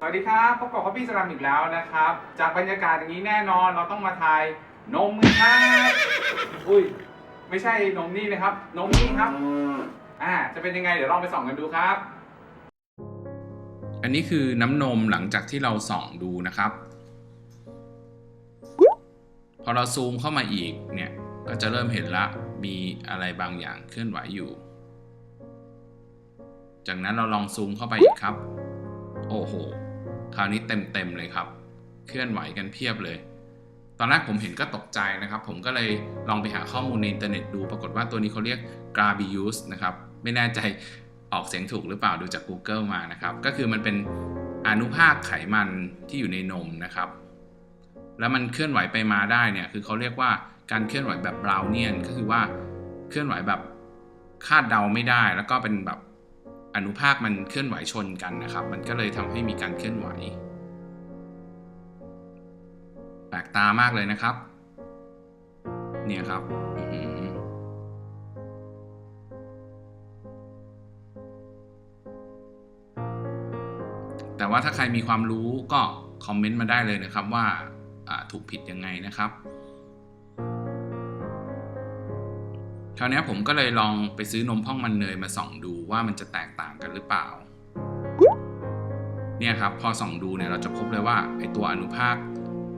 สวัสดีครับพบกับ Hobby สลัมอีกแล้วนะครับ จากบรรยากาศอย่างนี้แน่นอนเราต้องมาทายนมครับอุ้ยไม่ใช่นมนี่นะครับ นมนี่ครับอ่าจะเป็นยังไงเดี๋ยวลองไปส่องกันดูครับ อันนี้คือน้ำนมหลังจากที่เราส่องดูนะครับ พอเราซูมเข้ามาอีกเนี่ยก็จะเริ่มเห็นละมีอะไรบางอย่างเคลื่อนไหวอยู่ จากนั้นเราลองซูมเข้าไปอีกครับ โอ้โห คราวนี้เต็มๆเลยครับ เคลื่อนไหวกันเพียบเลย ตอนแรกผมเห็นก็ตกใจนะครับ ผมก็เลยลองไปหาข้อมูลในอินเทอร์เน็ตดูปรากฏว่าตัวนี้เขาเรียก Grabius นะครับ ไม่แน่ใจออกเสียงถูกหรือเปล่าดูจาก Google มานะครับ ก็คือมันเป็นอนุภาคไขมันที่อยู่ในนมนะครับ แล้วมันเคลื่อนไหวไปมาได้เนี่ยคือเขาเรียกว่าการเคลื่อนไหวแบบบราวเนียนก็คือว่าเคลื่อนไหวแบบคาดเดาไม่ได้ แล้วก็เป็นแบบ อนุภาคมันเคลื่อนไหวชนกันนะครับ มันก็เลยทำให้มีการเคลื่อนไหว แปลกตามากเลยนะครับ เนี่ยครับแต่ว่าถ้าใครมีความรู้ก็คอมเมนต์มาได้เลยนะครับว่าถูกผิดยังไงนะครับ คราวนี้ผมก็เลยลองไปซื้อนมพ่องมันเนยมาส่องดูว่ามันจะแตกต่างกันหรือเปล่า เนี่ยครับพอส่องดูเนี่ยเราจะพบเลยว่าไอตัวอนุภาค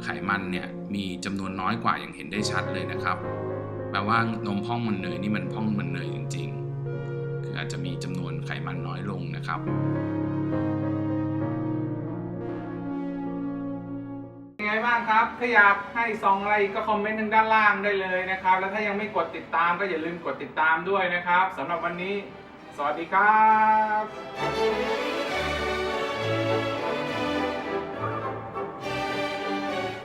ไขมันเนี่ยมีจำนวนน้อยกว่าอย่างเห็นได้ชัดเลยนะครับ แปลว่านมพ่องมันเนยนี่มันพ่องมันเนยจริง ๆ คืออาจจะมีจำนวนไขมันน้อยลงนะครับ บ้างครับ ถ้าอยากให้ซองอะไรก็คอมเมนต์ทางด้านล่างได้เลยนะครับ แล้วถ้ายังไม่กดติดตามก็อย่าลืมกดติดตามด้วยนะครับสำหรับวันนี้ สวัสดีครับ